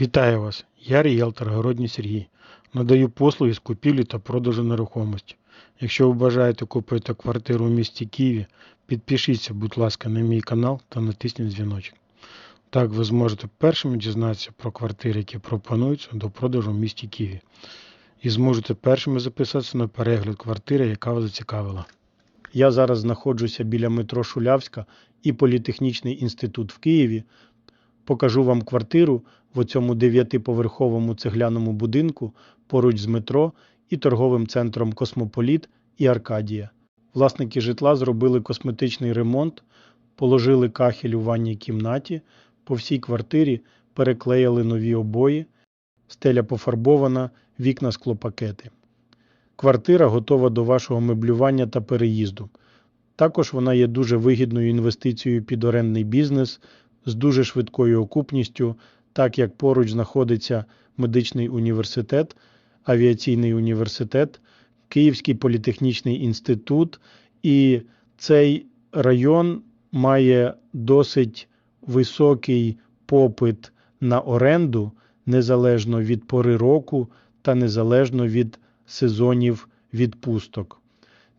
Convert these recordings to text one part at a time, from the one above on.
Вітаю вас! Я ріелтор Городній Сергій. Надаю послуги з купівлі та продажу нерухомості. Якщо ви бажаєте купити квартиру у місті Києві, підпишіться, будь ласка, на мій канал та натисніть дзвіночок. Так ви зможете першими дізнатися про квартири, які пропонуються до продажу в місті Києві. І зможете першими записатися на перегляд квартири, яка вас зацікавила. Я зараз знаходжуся біля метро Шулявська і Політехнічний інститут в Києві. Покажу вам квартиру в цьому дев'ятиповерховому цегляному будинку поруч з метро і торговим центром Космополіт і Аркадія. Власники житла зробили косметичний ремонт, положили кахель у ванній кімнаті, по всій квартирі переклеїли нові обої, стеля пофарбована, вікна склопакети. Квартира готова до вашого меблювання та переїзду. Також вона є дуже вигідною інвестицією під орендний бізнес з дуже швидкою окупністю, так як поруч знаходиться медичний університет, авіаційний університет, Київський політехнічний інститут, і цей район має досить високий попит на оренду незалежно від пори року та незалежно від сезонів відпусток.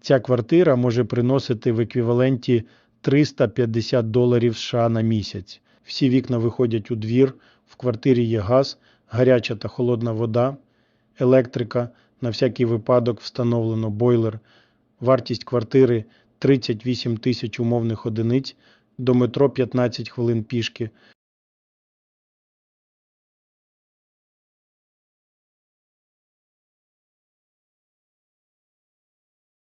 Ця квартира може приносити в еквіваленті 350 доларів США на місяць. Всі вікна виходять у двір, в квартирі є газ, гаряча та холодна вода, електрика, на всякий випадок встановлено бойлер. Вартість квартири 38 тисяч умовних одиниць, до метро 15 хвилин пішки.